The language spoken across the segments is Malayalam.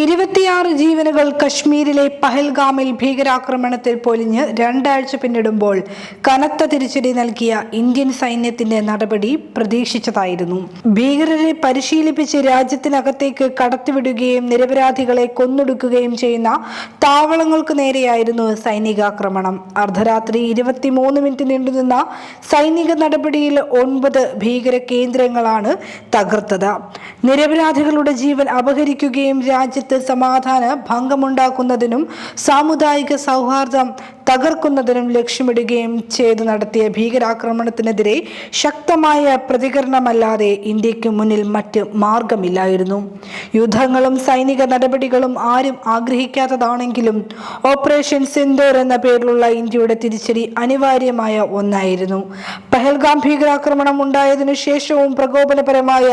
ഇരുപത്തിയാറ് ജീവനുകൾ കശ്മീരിലെ പഹൽഗാമിൽ ഭീകരാക്രമണത്തിൽ പൊലിഞ്ഞ് രണ്ടാഴ്ച പിന്നിടുമ്പോൾ കനത്ത തിരിച്ചടി നൽകിയ ഇന്ത്യൻ സൈന്യത്തിന്റെ നടപടി പ്രതീക്ഷിച്ചതായിരുന്നു. ഭീകരരെ പരിശീലിപ്പിച്ച് രാജ്യത്തിനകത്തേക്ക് കടത്തിവിടുകയും നിരപരാധികളെ കൊന്നൊടുക്കുകയും ചെയ്യുന്ന താവളങ്ങൾക്ക് നേരെയായിരുന്നു സൈനികാക്രമണം. അർദ്ധരാത്രി ഇരുപത്തിമൂന്ന് മിനിറ്റ് നീണ്ടുനിന്ന സൈനിക നടപടിയിൽ ഒൻപത് ഭീകര കേന്ദ്രങ്ങളാണ് തകർത്തത്. നിരപരാധികളുടെ ജീവൻ അപഹരിക്കുകയും രാജ്യത്ത് സമാധാന ഭംഗമുണ്ടാക്കുന്നതിനും സാമുദായിക സൗഹാർദ്ദം തകർക്കുന്നതിനും ലക്ഷ്യമിടുകയും ചെയ്തു നടത്തിയ ഭീകരാക്രമണത്തിനെതിരെ ശക്തമായ പ്രതികരണമല്ലാതെ ഇന്ത്യയ്ക്ക് മുന്നിൽ മറ്റ് മാർഗമില്ലായിരുന്നു. യുദ്ധങ്ങളും സൈനിക നടപടികളും ആരും ആഗ്രഹിക്കാത്തതാണെങ്കിലും ഓപ്പറേഷൻ സിന്ദൂർ എന്ന പേരിലുള്ള ഇന്ത്യയുടെ തിരിച്ചടി അനിവാര്യമായ ഒന്നായിരുന്നു. പഹൽഗാം ഭീകരാക്രമണം ഉണ്ടായതിനു ശേഷവും പ്രകോപനപരമായ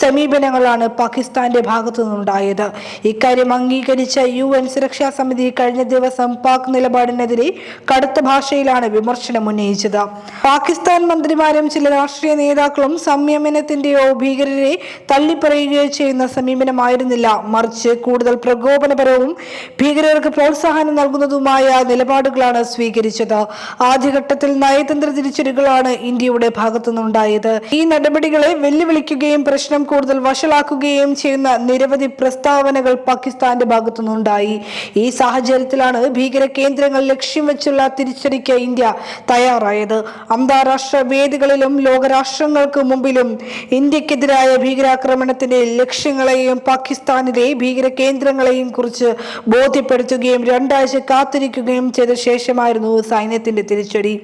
സമീപനങ്ങളാണ് പാകിസ്ഥാന്റെ ഭാഗത്തു നിന്നുണ്ടായത് ഇക്കാര്യം അംഗീകരിച്ച യു എൻ സുരക്ഷാ സമിതി കഴിഞ്ഞ ദിവസം പാക് നിലപാടിനെതിരെ കടുത്ത ഭാഷയിലാണ് വിമർശനം ഉന്നയിച്ചത്. പാകിസ്ഥാൻ മന്ത്രിമാരും ചില രാഷ്ട്രീയ നേതാക്കളും സംയമനത്തിന്റെയോ ഭീകരരെ തള്ളിപ്പറയുകയോ ചെയ്യുന്ന സമീപനമായിരുന്നില്ല. മറിച്ച് കൂടുതൽ പ്രകോപനപരവും ഭീകരർക്ക് പ്രോത്സാഹനം നൽകുന്നതുമായ നിലപാടുകളാണ് സ്വീകരിച്ചത്. ആദ്യഘട്ടത്തിൽ നയതന്ത്ര തിരിച്ചടികളാണ് ഇന്ത്യയുടെ ഭാഗത്തുനിന്നുണ്ടായത്. ഈ നടപടികളെ വെല്ലുവിളിക്കുകയും പ്രശ്നം കൂടുതൽ വഷളാക്കുകയും ചെയ്യുന്ന നിരവധി പ്രസ്താവനകൾ പാകിസ്ഥാന്റെ ഭാഗത്തുനിന്നുണ്ടായി. ഈ സാഹചര്യത്തിലാണ് ഭീകര കേന്ദ്രങ്ങൾ ലക്ഷ്യം വെച്ചുള്ള തിരിച്ചടിക്ക് ഇന്ത്യ തയ്യാറായത്. അന്താരാഷ്ട്ര വേദികളിലും ലോകരാഷ്ട്രങ്ങൾക്ക് മുമ്പിലും ഇന്ത്യക്കെതിരായ ഭീകരാക്രമണത്തിന്റെ ലക്ഷ്യങ്ങളെയും പാകിസ്ഥാനിലെ ഭീകര കേന്ദ്രങ്ങളെയും കുറിച്ച് ബോധ്യപ്പെടുത്തുകയും രണ്ടാഴ്ച കാത്തിരിക്കുകയും ചെയ്ത ശേഷമായിരുന്നു സൈന്യത്തിന്റെ തിരിച്ചടി.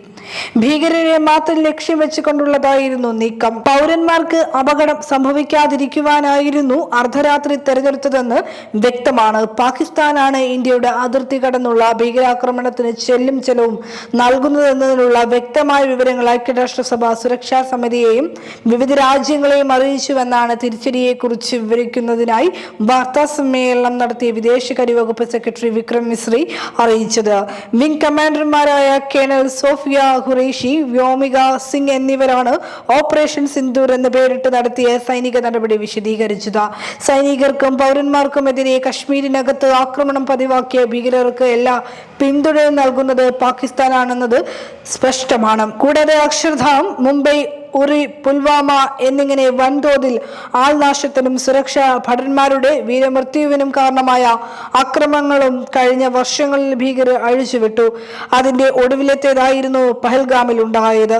ഭീകരരെ മാത്രം ലക്ഷ്യം വെച്ചുകൊണ്ടുള്ളതായിരുന്നു നീക്കം. പൗരന്മാർക്ക് അപകടം സംഭവിക്കാതിരിക്കുവാനായിരുന്നു അർദ്ധരാത്രി തെരഞ്ഞെടുത്തതെന്ന് വ്യക്തമാണ്. പാകിസ്ഥാനാണ് ഇന്ത്യയുടെ അതിർത്തി കടന്നുള്ള ഭീകരാക്രമണത്തിന് ചെല്ലും ചെലവും നൽകുന്നതെന്നതിനുള്ള വ്യക്തമായ വിവരങ്ങൾ ഐക്യരാഷ്ട്രസഭ സുരക്ഷാ സമിതിയെയും വിവിധ രാജ്യങ്ങളെയും അറിയിച്ചുവെന്നാണ് തിരിച്ചടിയെക്കുറിച്ച് വിവരിക്കുന്നതിനായി വാർത്താ സമ്മേളനം നടത്തിയ വിദേശകാര്യ വകുപ്പ് സെക്രട്ടറി വിക്രം മിശ്രി അറിയിച്ചത്. വിംഗ് കമാൻഡർമാരായ കേണൽ സോഫിയ ഖുറേഷി വ്യോമിക സിംഗ് എന്നിവരാണ് ഓപ്പറേഷൻ സിന്ദൂർ എന്ന് പേരിട്ട് നടത്തിയ സൈനിക നടപടി വിശദീകരിച്ചത്. സൈനികർക്കും പൗരന്മാർക്കുമെതിരെ കശ്മീരിനകത്ത് ആക്രമണം പതിവാക്കിയ ഭീകരർക്ക് എല്ലാ പിന്തുണയും നൽകുന്നത് പാകിസ്ഥാനാണെന്നത് സ്പഷ്ടമാണ്. കൂടാതെ അക്ഷർധാം മുംബൈ ഉറി പുൽവാമ എന്നിങ്ങനെ വൻതോതിൽ ആൾനാശത്തിനും സുരക്ഷാ ഭടന്മാരുടെ വീരമൃത്യുവിനും കാരണമായ അക്രമങ്ങളും കഴിഞ്ഞ വർഷങ്ങളിൽ ഭീകരർ അഴിച്ചുവിട്ടു. അതിന്റെ ഒടുവിലത്തേതായിരുന്നു പഹൽഗാമിൽ ഉണ്ടായത്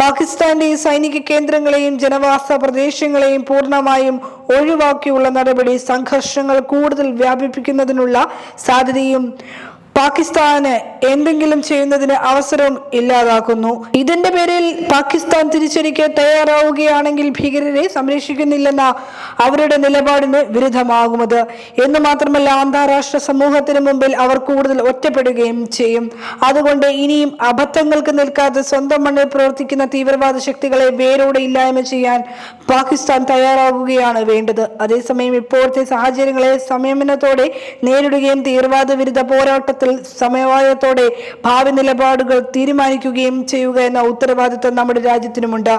പാകിസ്ഥാന്റെ സൈനിക കേന്ദ്രങ്ങളെയും ജനവാസ പ്രദേശങ്ങളെയും പൂർണമായും ഒഴിവാക്കിയുള്ള നടപടി സംഘർഷങ്ങൾ കൂടുതൽ വ്യാപിപ്പിക്കുന്നതിനുള്ള സാധ്യതയും പാകിസ്ഥാന് എന്തെങ്കിലും ചെയ്യുന്നതിന് അവസരം ഇല്ലാതാക്കുന്നു. ഇതിന്റെ പേരിൽ പാകിസ്ഥാൻ തിരിച്ചടിക്ക് തയ്യാറാവുകയാണെങ്കിൽ ഭീകരരെ സംരക്ഷിക്കുന്നില്ലെന്ന അവരുടെ നിലപാടിന് വിരുദ്ധമാകുമത്. എന്ന് മാത്രമല്ല അന്താരാഷ്ട്ര സമൂഹത്തിന് മുമ്പിൽ അവർ കൂടുതൽ ഒറ്റപ്പെടുകയും ചെയ്യും. അതുകൊണ്ട് ഇനിയും അബദ്ധങ്ങൾക്ക് നിൽക്കാതെ സ്വന്തം മണ്ണിൽ പ്രവർത്തിക്കുന്ന തീവ്രവാദ ശക്തികളെ വേരോടെ ഇല്ലായ്മ ചെയ്യാൻ പാകിസ്ഥാൻ തയ്യാറാകുകയാണ് വേണ്ടത്. അതേസമയം ഇപ്പോഴത്തെ സാഹചര്യങ്ങളെ സംയമനത്തോടെ നേരിടുകയും തീവ്രവാദ വിരുദ്ധ പോരാട്ടത്തിൽ സമവായത്തോടെ ഭാവി നിലപാടുകൾ തീരുമാനിക്കുകയും ചെയ്യുക എന്ന ഉത്തരവാദിത്വം നമ്മുടെ രാജ്യത്തിനുമുണ്ട്.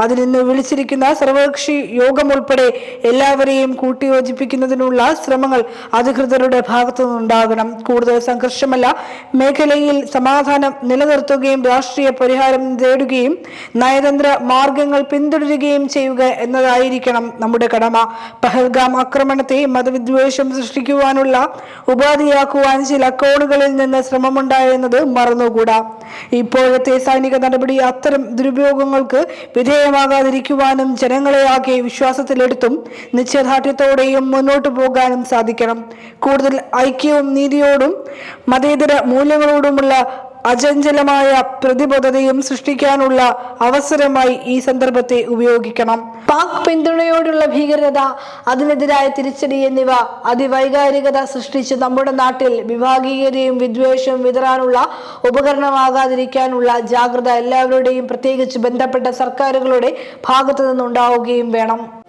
അതിൽ നിന്ന് വിളിച്ചിരിക്കുന്ന സർവകക്ഷി യോഗം ഉൾപ്പെടെ എല്ലാവരെയും കൂട്ടിയോജിപ്പിക്കുന്നതിനുള്ള ശ്രമങ്ങൾ അധികൃതരുടെ ഭാഗത്തുനിന്നുണ്ടാകണം. കൂടുതൽ സംഘർഷമല്ല. മേഖലയിൽ സമാധാനം നിലനിർത്തുകയും രാഷ്ട്രീയ പരിഹാരം തേടുകയും നയതന്ത്ര മാർഗങ്ങൾ പിന്തുടരുകയും ചെയ്യുക എന്നതായിരിക്കണം നമ്മുടെ കടമ. പഹൽഗാം ആക്രമണത്തെ മതവിദ്വേഷം സൃഷ്ടിക്കുവാനുള്ള ഉപാധിയാക്കുവാൻ ചില കോണുകളിൽ നിന്ന് ശ്രമമുണ്ടായെന്നത് മറന്നുകൂടാ. ഇപ്പോഴത്തെ സൈനിക നടപടി അത്തരം ദുരുപയോഗങ്ങൾക്ക് വിധേയമാകാതിരിക്കുവാനും ജനങ്ങളെ ആകെ വിശ്വാസത്തിലെടുത്തും നിശ്ചയദാർഢ്യത്തോടെയും മുന്നോട്ടു പോകാനും സാധിക്കണം. കൂടുതൽ ഐക്യവും നീതിയോടും മതേതര മൂല്യങ്ങളോടുമുള്ള അചഞ്ചലമായ പ്രതിബദ്ധതയും സൃഷ്ടിക്കാനുള്ള അവസരമായി ഈ സന്ദർഭത്തെ ഉപയോഗിക്കണം. പാക് പിന്തുണയോടുള്ള ഭീകരത അതിനെതിരായ തിരിച്ചടി എന്നിവ അതിവൈകാരികത സൃഷ്ടിച്ച് നമ്മുടെ നാട്ടിൽ വിഭാഗീയതയും വിദ്വേഷവും വിതറാനുള്ള ഉപകരണമാകാതിരിക്കാനുള്ള ജാഗ്രത എല്ലാവരുടെയും പ്രത്യേകിച്ച് ബന്ധപ്പെട്ട സർക്കാരുകളുടെ ഭാഗത്തു നിന്നുണ്ടാവുകയും വേണം.